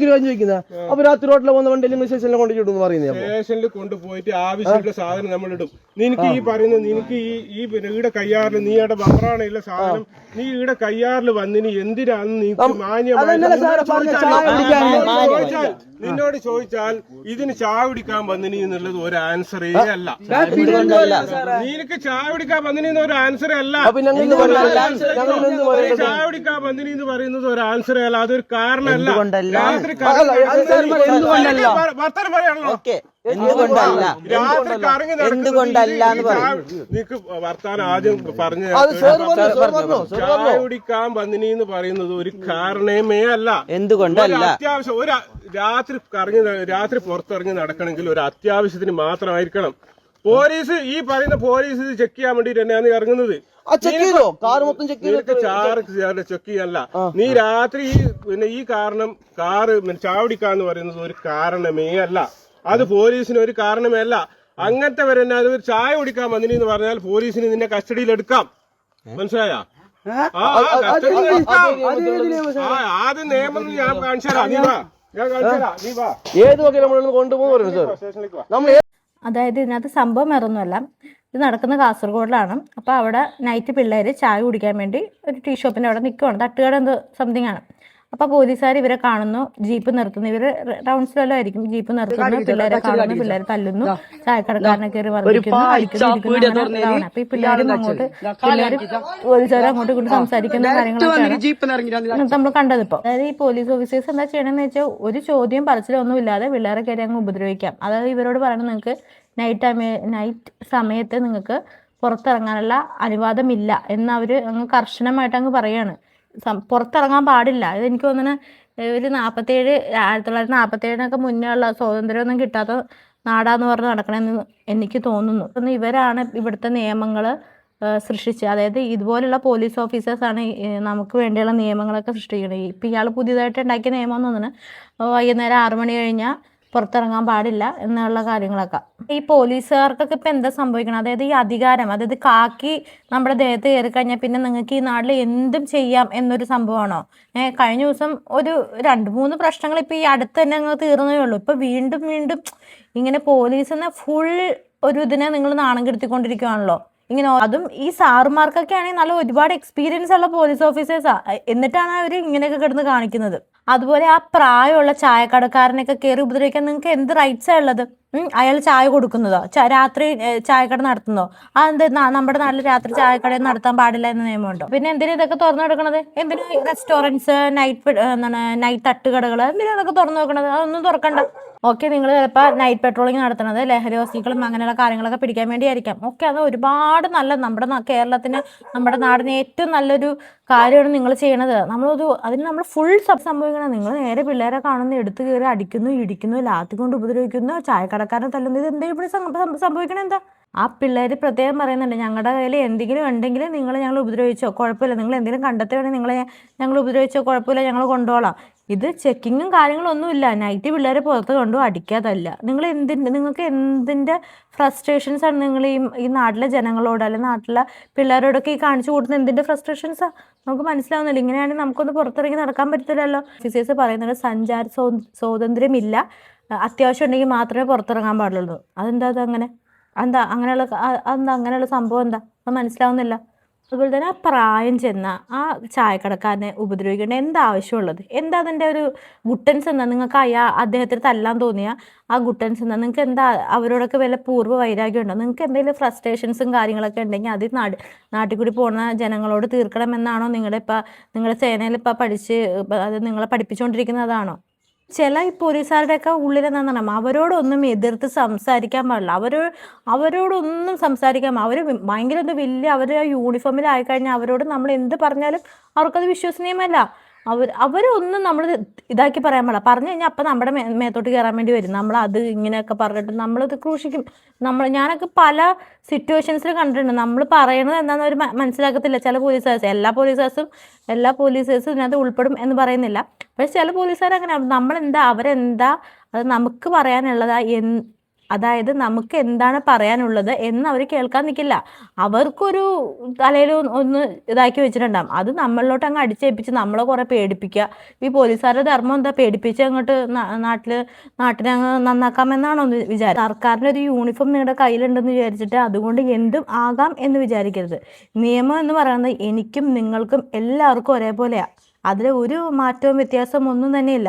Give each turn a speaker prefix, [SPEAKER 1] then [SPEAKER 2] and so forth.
[SPEAKER 1] Kilo ചോദിക്കുന്നത് അപ്പൊ രാത്രി റോട്ടിൽ പോകുന്ന വണ്ടി നിങ്ങൾ സ്റ്റേഷനിൽ കൊണ്ട് ചുട്ടും പറയുന്നത്
[SPEAKER 2] സ്റ്റേഷനിൽ കൊണ്ടുപോയിട്ട് ആവശ്യമുള്ള സാധനം നമ്മൾ ഇടും നിനക്ക് ഈ പറയുന്ന നിനക്ക് ഈ ഈ പിന്നെ ഈടെ കയ്യാറിൽ നീ ഇവിടെ ബമ്പറാണുള്ള സാധനം നീ ഈടെ കയ്യാറിൽ വന്നിന് എന്തിനാന്ന് നീ മാന്യമായി നിന്നോട് ചോദിച്ചാൽ ഇതിന് ചായ കുടിക്കാൻ വന്നിനി എന്നുള്ളത് ഒരു ആൻസറേ അല്ല. നിനക്ക് ചായ കുടിക്കാൻ വന്നിനി ഒരു ആൻസറേ അല്ല.
[SPEAKER 1] ചാവിടിക്കാൻ
[SPEAKER 2] ഒരു വന്നിനി എന്ന് പറയുന്നത് ഒരു ആൻസറേ അല്ല. അതൊരു കാരണമല്ല. രാത്രി? വർത്തമാനം പറയാണല്ലോ
[SPEAKER 3] എന്തുകൊണ്ടല്ല?
[SPEAKER 2] രാത്രി കറങ്ങി
[SPEAKER 3] എന്തുകൊണ്ടല്ല എന്ന് പറയും.
[SPEAKER 2] നിനക്ക് വർത്താനം ആദ്യം പറഞ്ഞു ചായ കുടിക്കാൻ വന്നിനി എന്ന് പറയുന്നത് ഒരു കാരണമേ അല്ല.
[SPEAKER 3] എന്തുകൊണ്ടല്ല?
[SPEAKER 2] അത്യാവശ്യം ഒരു രാത്രി കറങ്ങി രാത്രി പുറത്തിറങ്ങി നടക്കണമെങ്കിൽ ഒരു അത്യാവശ്യത്തിന് മാത്രമായിരിക്കണം. പോലീസ് ഈ പറയുന്ന പോലീസ് ഇത് ചെക്ക് ചെയ്യാൻ വേണ്ടി തന്നെയാണ് ഇറങ്ങുന്നത്.
[SPEAKER 1] ആ ചെക്ക് ചെയ്തോ? കാർ മൊത്തം ചെക്ക് ചെയ്തോ?
[SPEAKER 2] നിനക്ക് ചാറ് ചെക്ക് ചെയ്യാനല്ല. നീ രാത്രി ഈ- പിന്നെ ഈ കാരണം കാറ് ചാവടിക്കാന്ന് പറയുന്നത് ഒരു കാരണമേ അല്ല. അത് പോലീസിന് ഒരു കാരണമേ അല്ല. അങ്ങനത്തെ വരെ തന്നെ അത് ഒരു ചായ കുടിക്കാൻ വന്നിനി എന്ന് പറഞ്ഞാൽ പോലീസിന് നിന്നെ കസ്റ്റഡിയിൽ എടുക്കാം. മനസ്സിലായാ? ആദ്യം നിയമം ഞാൻ കാണിച്ചു തരാം നീ വാ. ഞാൻ കാണിച്ചു തരാം നീ വാ.
[SPEAKER 1] ഏത് വകയിൽ നമ്മൾ കൊണ്ടുപോകുന്നു സാർ നമ്മൾ
[SPEAKER 4] അതായത് ഇതിനകത്ത് സംഭവം വേറൊന്നുമല്ല. ഇത് നടക്കുന്ന കാസർഗോഡിലാണ്. അപ്പോൾ അവിടെ നൈറ്റ് പിള്ളേർ ചായ കുടിക്കാൻ വേണ്ടി ഒരു ടീ ഷോപ്പിന്റെ അവിടെ നിൽക്കുവാണ് തട്ടുകട എന്തോ സംതിങ് ആണ്. അപ്പോൾ പോലീസുകാർ ഇവരെ കാണുന്നു. ജീപ്പ് നിർത്തുന്നു. ഇവർ ടൗൺസിലെല്ലാം ആയിരിക്കും ജീപ്പ് നിർത്തുന്നു. പിള്ളേരെ കാണുന്നു. പിള്ളേരെ തല്ലുന്നു. ചായക്കടക്കാരനെ കയറി വർദ്ധിക്കുന്നു അപ്പൊ ഈ പിള്ളേരും അങ്ങോട്ട് പിള്ളേർ പോലീസുകാർ അങ്ങോട്ട് ഇങ്ങോട്ടും സംസാരിക്കുന്ന കാര്യങ്ങളൊക്കെയാണ്. നമ്മൾ കണ്ടത് ഇപ്പോൾ അതായത് ഈ പോലീസ് ഓഫീസേഴ്സ് എന്താ ചെയ്യണമെന്ന് വെച്ചാൽ ഒരു ചോദ്യം പറച്ചിലൊന്നും ഇല്ലാതെ പിള്ളേരെ കയറി അങ്ങ് ഉപദ്രവിക്കാം. അതായത് ഇവരോട് പറയണം നിങ്ങൾക്ക് നൈറ്റ് ടൈമിൽ നൈറ്റ് സമയത്ത് നിങ്ങൾക്ക് പുറത്തിറങ്ങാനുള്ള അനുവാദമില്ല എന്ന് അവർ അങ്ങ് കർശനമായിട്ട് അങ്ങ് പറയാണ്. പുറത്തിറങ്ങാൻ പാടില്ല. ഇത് എനിക്ക് തോന്നുന്നു ഒരു നാൽപ്പത്തേഴ് ആയിരത്തി തൊള്ളായിരത്തി നാൽപ്പത്തേഴിനൊക്കെ മുന്നേ ഉള്ള സ്വാതന്ത്ര്യമൊന്നും കിട്ടാത്ത നാടാന്ന് പറഞ്ഞ് നടക്കണമെന്ന് എനിക്ക് തോന്നുന്നു. ഇവരാണ് ഇവിടുത്തെ നിയമങ്ങൾ സൃഷ്ടിച്ച്. അതായത് ഇതുപോലുള്ള പോലീസ് ഓഫീസേഴ്സാണ് നമുക്ക് വേണ്ടിയുള്ള നിയമങ്ങളൊക്കെ സൃഷ്ടിക്കുന്നത് ഇപ്പം ഇയാൾ പുതിയതായിട്ട് ഉണ്ടാക്കിയ നിയമം എന്ന് തോന്നുന്നു വൈകുന്നേരം ആറു മണി കഴിഞ്ഞാൽ പുറത്തിറങ്ങാൻ പാടില്ല എന്നുള്ള കാര്യങ്ങളൊക്കെ. ഈ പോലീസുകാർക്കൊക്കെ ഇപ്പം എന്താ സംഭവിക്കണം അതായത് ഈ അധികാരം അതായത് കാക്കി നമ്മുടെ ദേഹത്ത് കയറി കഴിഞ്ഞാൽ പിന്നെ നിങ്ങൾക്ക് ഈ നാട്ടിൽ എന്തും ചെയ്യാം എന്നൊരു സംഭവമാണോ? ഏഹ് കഴിഞ്ഞ ദിവസം ഒരു രണ്ട് മൂന്ന് പ്രശ്നങ്ങൾ ഇപ്പം ഈ അടുത്ത് തന്നെ അങ്ങ് തീർന്നേ ഉള്ളൂ. ഇപ്പം വീണ്ടും വീണ്ടും ഇങ്ങനെ പോലീസിനെ ഫുൾ ഒരു ഇതിനെ നിങ്ങൾ നാണം കെടുത്തിക്കൊണ്ടിരിക്കുകയാണല്ലോ ഇങ്ങനെ അതും ഈ സാറുമാർക്കൊക്കെ ആണെങ്കിൽ നല്ല ഒരുപാട് എക്സ്പീരിയൻസ് ഉള്ള പോലീസ് ഓഫീസേഴ്സാ എന്നിട്ടാണ് അവർ ഇങ്ങനെയൊക്കെ കിടന്ന് കാണിക്കുന്നത്. അതുപോലെ ആ പ്രായമുള്ള ചായക്കടക്കാരനൊക്കെ കയറി ഉപദ്രവിക്കാൻ നിങ്ങൾക്ക് എന്ത് റൈറ്റ്സാ ഉള്ളത്? അയാൾ ചായ കൊടുക്കുന്നതോ? രാത്രി ചായക്കട നടത്തുന്നോ അതെന്ത് നമ്മുടെ നാട്ടിൽ രാത്രി ചായക്കട നടത്താൻ പാടില്ല എന്ന നിയമമുണ്ടോ? പിന്നെ എന്തിനാ ഇതൊക്കെ തുറന്നു കൊടുക്കണത് എന്തിനാ റെസ്റ്റോറന്റ്സ് നൈറ്റ് എന്താണ് നൈറ്റ് തട്ടുകടകൾ എന്തിനാ ഇതൊക്കെ തുറന്നു വെക്കണത്? അതൊന്നും തുറക്കണ്ട. ഓക്കെ നിങ്ങൾ ചിലപ്പോൾ നൈറ്റ് പെട്രോളിംഗ് നടത്തുന്നത് ലഹരി വസ്തുക്കളും അങ്ങനെയുള്ള കാര്യങ്ങളൊക്കെ പിടിക്കാൻ വേണ്ടിയായിരിക്കാം. ഓക്കെ അത് ഒരുപാട് നല്ല നമ്മുടെ കേരളത്തിന് നമ്മുടെ നാടിന് ഏറ്റവും നല്ലൊരു കാര്യമാണ് നിങ്ങൾ ചെയ്യണത്. നമ്മളൊരു അതിന് നമ്മൾ ഫുൾ സബ് സംഭവിക്കണം. നിങ്ങൾ നേരെ പിള്ളേരെ കാണുന്നു എടുത്തു കയറി അടിക്കുന്നു ഇടിക്കുന്നു ലാത്തി കൊണ്ട് ഉപദ്രവിക്കുന്നു ചായക്കടക്കാരനെ തല്ലുന്നു. ഇത് എന്താ ഇവിടെ സംഭവിക്കണം എന്താ? ആ പിള്ളേർ പ്രത്യേകം പറയുന്നുണ്ട് ഞങ്ങളുടെ കയ്യിൽ എന്തെങ്കിലും ഉണ്ടെങ്കിൽ നിങ്ങൾ ഞങ്ങൾ ഉപദ്രവിച്ചോ? കുഴപ്പമില്ല. നിങ്ങൾ എന്തെങ്കിലും കണ്ടെത്തുകയാണെങ്കിൽ നിങ്ങളെ ഞങ്ങൾ ഉപദ്രവിച്ചോ? കുഴപ്പമില്ല ഞങ്ങൾ കൊണ്ടുപോകാം ഇത് ചെക്കിങ്ങും കാര്യങ്ങളൊന്നുമില്ല നൈറ്റ് പിള്ളേരെ പുറത്ത് കൊണ്ടു അടിക്കാതല്ല. നിങ്ങൾ എന്തിന്റെ നിങ്ങൾക്ക് എന്തിന്റെ ഫ്രസ്ട്രേഷൻസ് ആണ് നിങ്ങൾ ഈ ഈ നാട്ടിലെ ജനങ്ങളോട് അല്ലെങ്കിൽ നാട്ടിലെ പിള്ളേരോടൊക്കെ ഈ കാണിച്ചു കൊടുക്കുന്ന എന്തിന്റെ ഫ്രസ്ട്രേഷൻസാണ് നമുക്ക് മനസ്സിലാവുന്നില്ല. ഇങ്ങനെയാണെങ്കിൽ നമുക്കൊന്ന് പുറത്തിറങ്ങി നടക്കാൻ പറ്റത്തില്ലല്ലോ. ഫിസിയേഴ്സ് പറയുന്നത് സഞ്ചാര സ്വ സ്വാതന്ത്ര്യമില്ല. അത്യാവശ്യം ഉണ്ടെങ്കിൽ മാത്രമേ പുറത്തിറങ്ങാൻ പാടുള്ളൂ. അതെന്താ അത് അങ്ങനെ? എന്താ അങ്ങനെയുള്ള അതെന്താ അങ്ങനെയുള്ള സംഭവം എന്താ? അത് മനസ്സിലാവുന്നില്ല. അതുപോലെ തന്നെ ആ പ്രായം ചെന്ന ആ ചായക്കടക്കാരനെ ഉപദ്രവിക്കേണ്ട എന്താ ആവശ്യമുള്ളത് എന്താ അതിന്റെ ഒരു ഗുട്ടൻസ് എന്താ നിങ്ങൾക്ക് അയാ അദ്ദേഹത്തിന് തല്ലാൻ തോന്നിയ? ആ ഗുട്ടൻസ് എന്താ നിങ്ങൾക്ക് എന്താ അവരോടൊക്കെ വല്ല പൂർവ വൈരാഗ്യം ഉണ്ടോ? നിങ്ങൾക്ക് എന്തെങ്കിലും ഫ്രസ്ട്രേഷൻസും കാര്യങ്ങളൊക്കെ ഉണ്ടെങ്കിൽ അത് നാട് നാട്ടിൽ കൂടി പോകുന്ന ജനങ്ങളോട് തീർക്കണമെന്നാണോ നിങ്ങളുടെ ഇപ്പം നിങ്ങളുടെ സേനയിൽ ഇപ്പം പഠിച്ച് അത് നിങ്ങളെ പഠിപ്പിച്ചുകൊണ്ടിരിക്കുന്നതാണോ ചില പോലീസുകാരുടെയൊക്കെ ഉള്ളിൽ നിന്നാണ് അവരോടൊന്നും എതിർത്ത് സംസാരിക്കാൻ പാടില്ല. അവർ അവരോടൊന്നും സംസാരിക്കാൻ അവർ ഭയങ്കര ഇത് വലിയ അവർ ആ യൂണിഫോമിലായി കഴിഞ്ഞാൽ അവരോട് നമ്മൾ എന്ത് പറഞ്ഞാലും അവർക്കത് വിശ്വസനീയമല്ല. അവർ അവരൊന്നും നമ്മൾ ഇതാക്കി പറയാൻ പാടില്ല. പറഞ്ഞു കഴിഞ്ഞാൽ അപ്പം നമ്മുടെ മേ മേത്തോട്ട് കയറാൻ വേണ്ടി വരും. നമ്മൾ അത് ഇങ്ങനെയൊക്കെ പറഞ്ഞിട്ട് നമ്മളത് ക്രൂശിക്കും. നമ്മൾ ഞാനൊക്കെ പല സിറ്റുവേഷൻസിൽ കണ്ടിട്ടുണ്ട്. നമ്മൾ പറയണത് എന്താണെന്ന് അവർ മനസ്സിലാക്കത്തില്ല. ചില പോലീസേഴ്സ് എല്ലാ പോലീസേഴ്സും എല്ലാ പോലീസേഴ്സും ഇതിനകത്ത് ഉൾപ്പെടും എന്ന് പറയുന്നില്ല. പക്ഷെ ചില പോലീസുകാർ അങ്ങനെ നമ്മളെന്താ? അവരെന്താ? അത് നമുക്ക് പറയാനുള്ളതാ എൻ അതായത് നമുക്ക് എന്താണ് പറയാനുള്ളത് എന്ന് അവർ കേൾക്കാൻ നിൽക്കില്ല അവർക്കൊരു തലയിൽ ഒന്ന് ഇതാക്കി വെച്ചിട്ടുണ്ടാകും അത് നമ്മളിലോട്ട് അങ്ങ് അടിച്ചേൽപ്പിച്ച് നമ്മളെ കുറെ പേടിപ്പിക്കുക. ഈ പോലീസുകാരുടെ ധർമ്മം എന്താ? പേടിപ്പിച്ച് അങ്ങോട്ട് നാട്ടിൽ നാട്ടിനെ അങ്ങ് നന്നാക്കാമെന്നാണോ ഒന്ന് വിചാരം സർക്കാരിന്റെ ഒരു യൂണിഫോം നിങ്ങളുടെ കയ്യിലുണ്ടെന്ന് വിചാരിച്ചിട്ട് അതുകൊണ്ട് എന്തും ആകാം എന്ന് വിചാരിക്കരുത്. നിയമം എന്ന് പറയുന്നത് എനിക്കും നിങ്ങൾക്കും എല്ലാവർക്കും ഒരേപോലെയാണ് അതിൽ ഒരു മാറ്റവും വ്യത്യാസവും ഒന്നും തന്നെയില്ല.